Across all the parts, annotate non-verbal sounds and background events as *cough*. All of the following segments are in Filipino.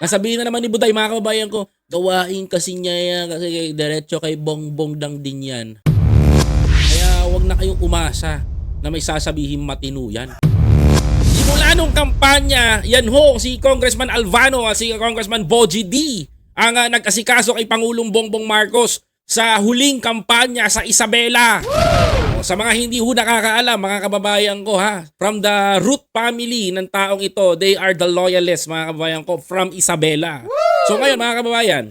Nasabihin na naman ni Buday, mga kababayan ko, gawain kasi niya yan, kasi diretso kay Bongbong dang din yan. Kaya wag na kayong umasa na may sasabihin matino yan. Simula nung kampanya, yan ho, si Congressman Alvano at si Congressman Boji D ang ah, nagkasikaso kay Pangulong Bongbong Marcos sa huling kampanya sa Isabela. O, Sa mga hindi ho nakakaalam, mga kababayan ko ha, from the root family ng taong ito, they are the loyalists, mga kababayan ko, from Isabela. So ngayon, mga kababayan,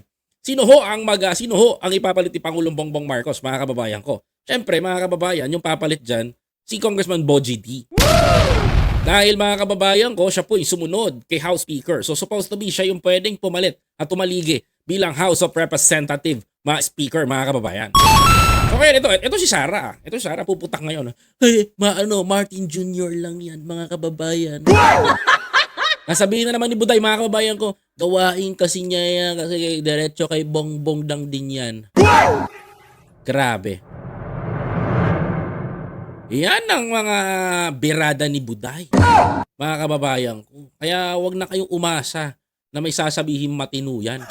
sino ho ang mag, ah, sino ho ang ipapalit ni Pangulong Bongbong Marcos, mga kababayan ko? Siyempre, mga kababayan, yung papalit dyan, si Congressman Boji D. Dahil mga kababayan ko, siya po yung sumunod kay House Speaker. So supposed to be siya yung pwedeng pumalit at tumaligi bilang House of Representative, mga Speaker, mga kababayan. So ngayon, ito, ito si Sarah. Ito si Sarah, puputak ngayon. Hey, maano, Martin Jr. lang yan, mga kababayan. *laughs* Nasabihin na naman ni Buday, mga kababayan ko, gawain kasi niya yan, kasi diretso kay Bongbong dang din yan. Grabe. Yan ang mga birada ni Buday. Mga kababayan ko. Kaya wag na kayong umasa na may sasabihin matino yan.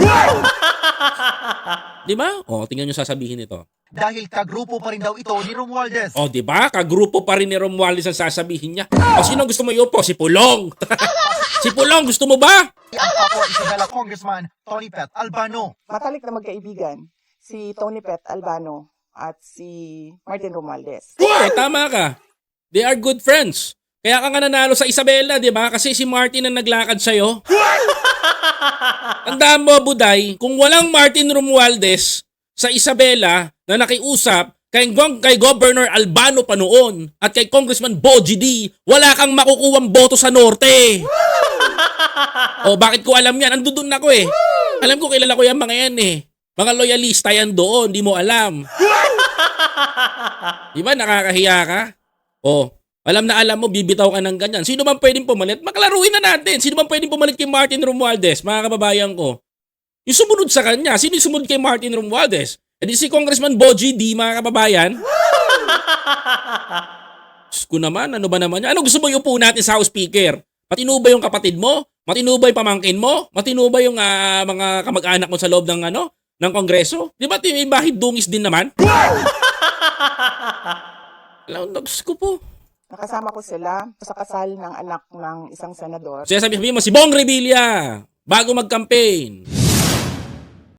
*laughs* Di ba? O, tingnan nyo sasabihin ito. dahil kagrupo pa rin daw ito ni Romualdez. O, di ba? Kagrupo pa rin ni Romualdez ang sasabihin niya. O, sino gusto mo iupo? Si Pulong. *laughs* si Pulong, gusto mo ba? Ang kapwa Isabela Congressman Tony Pet Albano. matalik na magkaibigan, si Tony Pet Albano at si Martin Romualdez. Oo, tama ka. They are good friends. Kaya ka nga nanalo sa Isabela, di ba? Kasi si Martin ang naglakad sa'yo. *laughs* Tandaan mo, Buday, kung walang Martin Romualdez sa Isabela na nakiusap kay, kay Governor Albano pa noon at kay Congressman Boji D, wala kang makukuwang boto sa Norte. o bakit ko alam yan? Ando doon ako eh. Alam ko kilala ko yan mga yan eh. Mga loyalista yan doon, di mo alam. Di ba nakakahiya ka? O, alam na alam mo, bibitaw ka ng ganyan. Sino man pwedeng pumalit? Maklaruin na natin. Sino man pwedeng pumalit kay Martin Romualdez, mga kababayan ko? Yung sumunod sa kanya, sino yung sumunod kay Martin Romualdez? E di si Congressman Boji D, mga kababayan. *laughs* Ko naman, ano ba naman yan? Ano gusto mo iupo natin sa House Speaker? Matino ba yung kapatid mo? Matino ba yung pamangkin mo? Matino ba yung ah, mga kamag-anak mo sa loob ng ano? ng Kongreso? Di ba may bahid dungis din naman? *laughs* Alam, Diyos ko po. Nakasama ko sila sa kasal ng anak ng isang senador. Sabi, sabi mo, si Bong Revilla, bago mag-campaign.